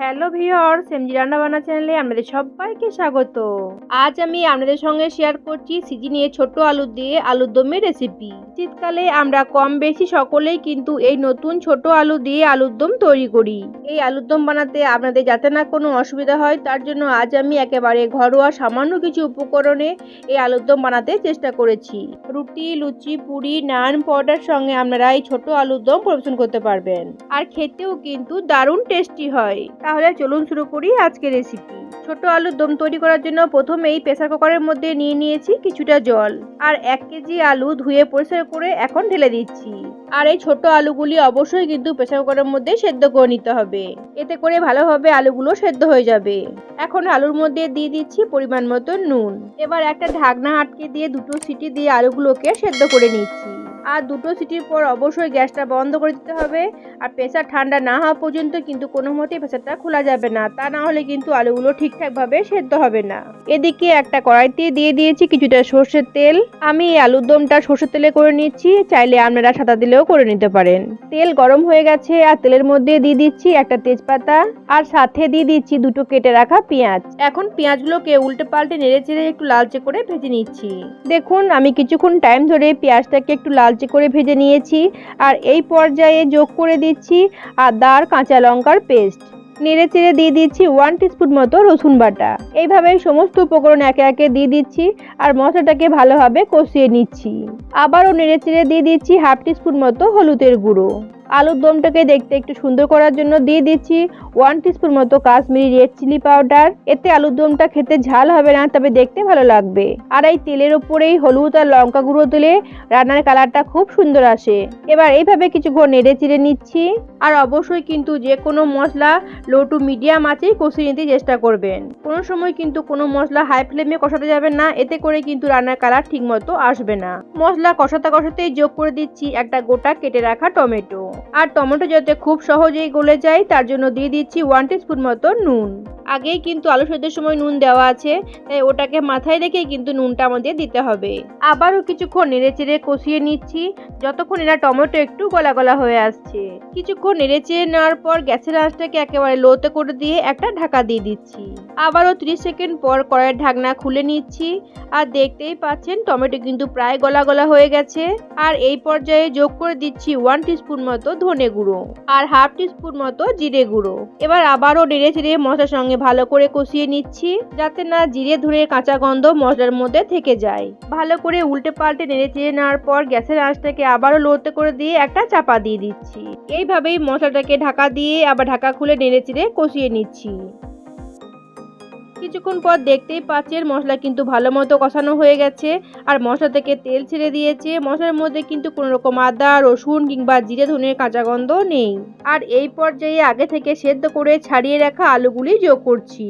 Hello viewer সেমজি রান্না রান্নাবান্না চ্যানেলে আপনাদের সবাইকে স্বাগত। আজ আমি আপনাদের সঙ্গে শেয়ার করছি সিজনিয়ে ছোট আলু দিয়ে আলুর দমের রেসিপি। শীতকালে আমরা কম বেশি সকলেই কিন্তু এই নতুন ছোট আলু দিয়ে আলুর দম তৈরি করি। এই আলুর দম বানাতে আপনাদের যাতে না কোনো অসুবিধা হয়, তার জন্য আজ আমি একেবারে ঘরোয়া সামান্য কিছু উপকরণে এই আলুর দম বানাতে চেষ্টা করেছি। রুটি, লুচি, পুরি, নান, পরোটার সঙ্গে আপনারা এই ছোট আলুর দম পরিবেশন করতে পারবেন। আর খেতেও কিন্তু দারুণ টেস্টি হয়। তাহলে চলুন শুরু করি আজকের রেসিপি ছোট আলুর দম তৈরি করার জন্য প্রথমেই প্রেসার কুকারের মধ্যে নিয়ে নিয়েছি কিছুটা জল। আর এক কেজি আলু ধুয়ে পরিষ্কার করে এখন ঢেলে দিচ্ছি। আর এই ছোট আলুগুলি অবশ্যই কিন্তু প্রেসার কুকারের মধ্যে সেদ্ধ করে নিতে হবে। এতে করে ভালোভাবে আলুগুলো সেদ্ধ হয়ে যাবে। এখন আলুর মধ্যে দিয়ে দিচ্ছি পরিমাণ মতো নুন। এবার একটা ঢাকনা আটকে দিয়ে দুটো সিটি দিয়ে আলুগুলোকে সেদ্ধ করে নিচ্ছি। আর দুটো সিটির পর অবশ্যই গ্যাসটা বন্ধ করে দিতে হবে। আর প্রেসার ঠান্ডা না হওয়া পর্যন্ত কিন্তু কোনো মতেই প্রেসারটা খোলা যাবে না। তা না হলে কিন্তু আলুগুলো ঠিকঠাকভাবে সেদ্ধ হবে না। এদিকে একটা কড়াইতে দিয়ে দিয়েছি কিছুটা সর্ষের তেল। আমি এই আলুর দমটা সর্ষের তেলে করে নিচ্ছি। চাইলে আপনারা সাদা দিলেও করে নিতে পারেন। তেল গরম হয়ে গেছে আর তেলের মধ্যে দিয়ে দিচ্ছি একটা তেজপাতা। আর সাথে দিয়ে দিচ্ছি দুটো কেটে রাখা পেঁয়াজ। এখন পেঁয়াজগুলোকে উল্টে পাল্টে নেড়ে চেড়ে একটু লালচে করে ভেজে নিচ্ছি। দেখুন, আমি কিছুক্ষণ টাইম ধরে পেঁয়াজটাকে একটু লালচে করে ভেজে নিয়েছি। আর এই পর্যায়ে যোগ করে দিচ্ছি আদার কাঁচা লঙ্কার পেস্ট। নেড়ে চেড়ে দিয়ে দিচ্ছি ওয়ান টিস্পুন মতো রসুন বাটা। এইভাবে সমস্ত উপকরণ একে একে দিয়ে দিচ্ছি আর মশলাটাকে ভালোভাবে কষিয়ে নিচ্ছি। আবারও নেড়ে চেড়ে দিয়ে দিচ্ছি হাফ টিস্পুন মতো হলুদের গুঁড়ো। আলুর দমটাকে দেখতে একটু সুন্দর করার জন্য দিয়ে দিচ্ছি ওয়ান টিস্পুন মতো কাশ্মীরি রেড চিলি পাউডার এতে আলুর দমটা খেতে ঝাল হবে না, তবে দেখতে ভালো লাগবে। আর এই তেলের ওপরেই হলুদ আর লঙ্কা গুঁড়ো দিলে রান্নার কালারটা খুব সুন্দর আসে। এবার এইভাবে কিছুক্ষণ নেড়ে চিড়ে নিচ্ছি। আর অবশ্যই কিন্তু যে কোনো মশলা লো টু মিডিয়াম আঁচেই কষিয়ে নিতে চেষ্টা করবেন। কোনো সময় কিন্তু কোনো মশলা হাই ফ্লেমে কষাতে যাবেন না, এতে করে কিন্তু রান্নার কালার ঠিক মতো আসবে না। মশলা কষাতে কষাতেই যোগ করে দিচ্ছি একটা গোটা কেটে রাখা টমেটো। আর টমেটো যাতে খুব সহজেই গলে যায়, তার জন্য দিয়ে দিচ্ছি ওয়ান স্পুন মতো নুন। আগেই কিন্তু আলু সেদ্ধের সময় নুন দেওয়া আছে, তাই ওটাকে মাথায় রেখেই কিন্তু নুনটা আমাদের দিতে হবে। আবারও কিছুক্ষণ নেড়ে চেড়ে কষিয়ে নিচ্ছি, যতক্ষণ এরা টমেটো একটু গলা গলা হয়ে আসছে। কিছুক্ষণ নেড়ে চেড়ে নেওয়ার পর গ্যাসের আঁচটাকে একেবারে লোতে করে দিয়ে একটা ঢাকা দিয়ে দিচ্ছি। আবারও ত্রিশ সেকেন্ড পর কড়াইয়ের ঢাকনা খুলে নিচ্ছি, আর দেখতেই পাচ্ছেন টমেটো কিন্তু প্রায় গলা গলা হয়ে গেছে। আর এই পর্যায়ে যোগ করে দিচ্ছি ওয়ান টিস্পুন মতো ধনে গুঁড়ো আর হাফ টিস্পুন মতো জিরে গুঁড়ো। এবার আবারও নেড়ে চেড়ে মশলার সঙ্গে ভালো করে কষিয়ে নিচ্ছি, যাতে না জিরে ধরে কাঁচা গন্ধ মশলার মধ্যে থেকে যায়। ভালো করে উল্টে পাল্টে নেড়ে চেড়ে নেওয়ার পর গ্যাসের আঁচটাকে আবারও লোতে করে দিয়ে একটা চাপা দিয়ে দিচ্ছি। এইভাবেই মশলাটাকে ঢাকা দিয়ে আবার ঢাকা খুলে নেড়ে চেড়ে কষিয়ে নিচ্ছি। কিছুক্ষণ পর দেখতেই পাচ্ছেন মশলা কিন্তু ভালো মতো কষানো হয়ে গেছে। আর মশলা থেকে তেল ছেড়ে দিয়েছে। মশলার মধ্যে কিন্তু কোনো রকম আদা, রসুন কিংবা জিরে ধনের কাঁচা গন্ধ নেই। আর এই পর্যায়ে আগে থেকে সেদ্ধ করে ছাড়িয়ে রাখা আলুগুলি যোগ করছি।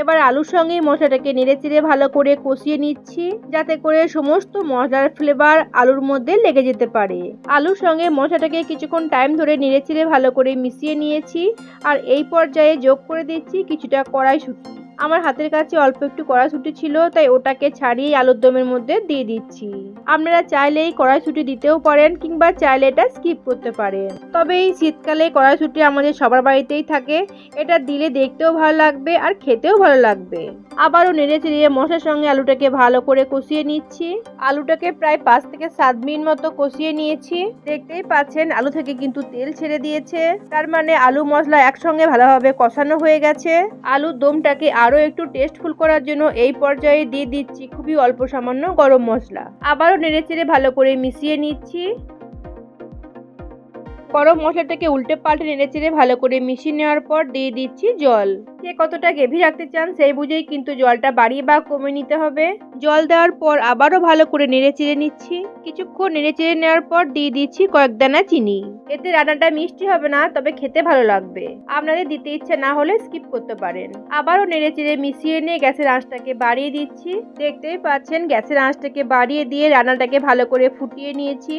এবার আলুর সঙ্গে মশলাটাকে নেড়ে চেড়ে ভালো করে কষিয়ে নিচ্ছি, যাতে করে সমস্ত মশলার ফ্লেভার আলুর মধ্যে লেগে যেতে পারে। আলুর সঙ্গে মশলাটাকে কিছুক্ষণ টাইম ধরে নেড়ে চেড়ে ভালো করে মিশিয়ে নিয়েছি। আর এই পর্যায়ে যোগ করে দিচ্ছি কিছুটা কড়াই কড়াইশুঁটি। আমার হাতের কাছে অল্প একটু কড়াইশুঁটি ছিল, তাই ওটাকে ছাড়িয়ে আলুর দমের মধ্যে দিয়ে দিচ্ছি। আপনারা চাইলে এই কড়াইশুঁটি দিতেও পারেন কিংবা চাইলে এটা স্কিপ করতে পারেন। তবে এই শীতকালে কড়াইশুঁটি আমাদের সবার বাড়িতেই থাকে। এটা দিলে দেখতেও ভালো লাগবে আর খেতেও ভালো লাগবে। আবারও নেড়ে চেড়িয়ে মশলার সঙ্গে আলুটাকে ভালো করে কষিয়ে নিচ্ছি। আলুটাকে প্রায় পাঁচ থেকে সাত মিনিট মতো কষিয়ে নিয়েছি। দেখতেই পাচ্ছেন, আলু থেকে কিন্তু তেল ছেড়ে দিয়েছে। তার মানে আলু মশলা একসঙ্গে ভালোভাবে কষানো হয়ে গেছে। আলুর দমটাকে আরও একটু টেস্টফুল করার জন্য এই পর্যায়ে দিয়ে দিচ্ছি খুবই অল্প সামান্য গরম মশলা। আবারও নেড়ে চেড়ে ভালো করে মিশিয়ে নিচ্ছি। গরম মশলাটাকে উল্টে পাল্টে নেড়ে চেড়ে ভালো করে মিশিয়ে নেওয়ার পর দিয়ে দিচ্ছি জল। কে কতটা গ্রেভি রাখতে চান সেই বুঝেই কিন্তু জলটা বাড়িয়ে বা কমে নিতে হবে। জল দেওয়ার পর আবারও ভালো করে নেড়ে চেড়ে নিচ্ছি। কিছুক্ষণ নেড়ে চেড়ে নেওয়ার পর দিয়ে দিচ্ছি কয়েক দানা চিনি। এতে রান্নাটা মিষ্টি হবে না, তবে খেতে ভালো লাগবে। আপনাদের দিতে ইচ্ছে না হলে স্কিপ করতে পারেন। আবারও নেড়ে চেড়ে মিশিয়ে নিয়ে গ্যাসের আঁচটাকে বাড়িয়ে দিচ্ছি। দেখতেই পাচ্ছেন, গ্যাসের আঁচটাকে বাড়িয়ে দিয়ে রান্নাটাকে ভালো করে ফুটিয়ে নিয়েছি।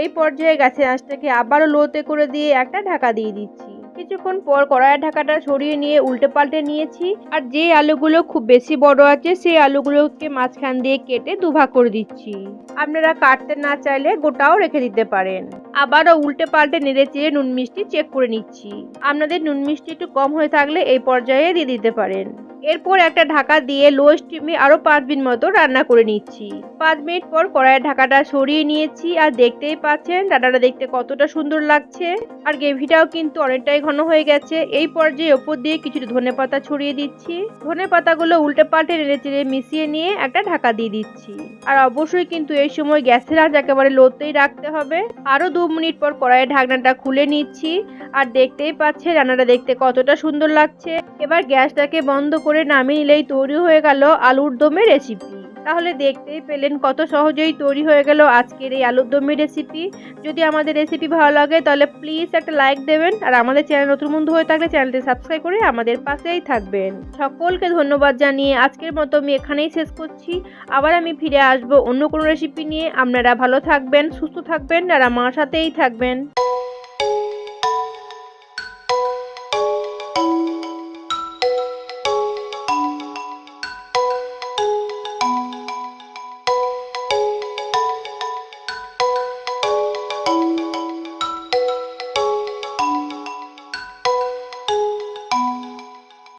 এই পর্যায়ে গ্যাসের আঁচটাকে আবারও লোতে করে দিয়ে একটা ঢাকা দিয়ে দিচ্ছি। কিছুক্ষণ পর কড়াইয়ের ঢাকাটা সরিয়ে নিয়ে উল্টে পাল্টে নিয়েছি। আর যে আলুগুলো খুব বেশি বড় আছে, সেই আলুগুলোকে মাঝখান দিয়ে কেটে দুভাগ করে দিচ্ছি। আপনারা কাটতে না চাইলে গোটাও রেখে দিতে পারেন। আবারও উল্টে পাল্টে নেড়ে চেয়ে নুন মিষ্টি চেক করে নিচ্ছি। আপনাদের নুন মিষ্টি একটু কম হয়ে থাকলে এই পর্যায়ে দিয়ে দিতে পারেন। এরপর একটা ঢাকা দিয়ে লো স্টিমে আরও পাঁচ মিনিট মতো রান্না করে নিচ্ছি। পাঁচ মিনিট পর কড়াইয়ের ঢাকাটা সরিয়ে নিয়েছি আর দেখতেই পাচ্ছেন ডাটাটা দেখতে কতটা সুন্দর লাগছে। আর গ্রেভিটাও কিন্তু অনেকটাই ঘন হয়ে গেছে। এই পর্যায়ে ওপর দিয়ে কিছু ধনে পাতা ছড়িয়ে দিচ্ছি। ধনে পাতাগুলো উল্টে পাল্টে নেড়ে চেড়ে মিশিয়ে নিয়ে একটা ঢাকা দিয়ে দিচ্ছি। আর অবশ্যই কিন্তু এই সময় গ্যাসের আঁচ একেবারে লোতেই রাখতে হবে। আরও দু মিনিট পর কড়াইয়ের ঢাকনাটা খুলে নিচ্ছি। আর দেখতেই পাচ্ছে রান্নাটা দেখতে কতটা সুন্দর লাগছে। এবার গ্যাসটাকে বন্ধ করে নামিয়ে নিলেই তৈরি হয়ে গেল আলুর দমের রেসিপি তাহলে দেখতেই পেলেন কত সহজেই তৈরি হয়ে গেল আজকের এই আলুর দমের রেসিপি যদি আমাদের রেসিপি ভালো লাগে, তাহলে প্লিজ একটা লাইক দেবেন। আর আমাদের চ্যানেল নতুন বন্ধু হয়ে থাকলে চ্যানেলটি সাবস্ক্রাইব করে আমাদের পাশেই থাকবেন। সকলকে ধন্যবাদ জানিয়ে আজকের মতো আমি এখানেই শেষ করছি। আবার আমি ফিরে আসব অন্য কোনো রেসিপি নিয়ে। আপনারা ভালো থাকবেন, সুস্থ থাকবেন, আর আমার সাথেই থাকবেন।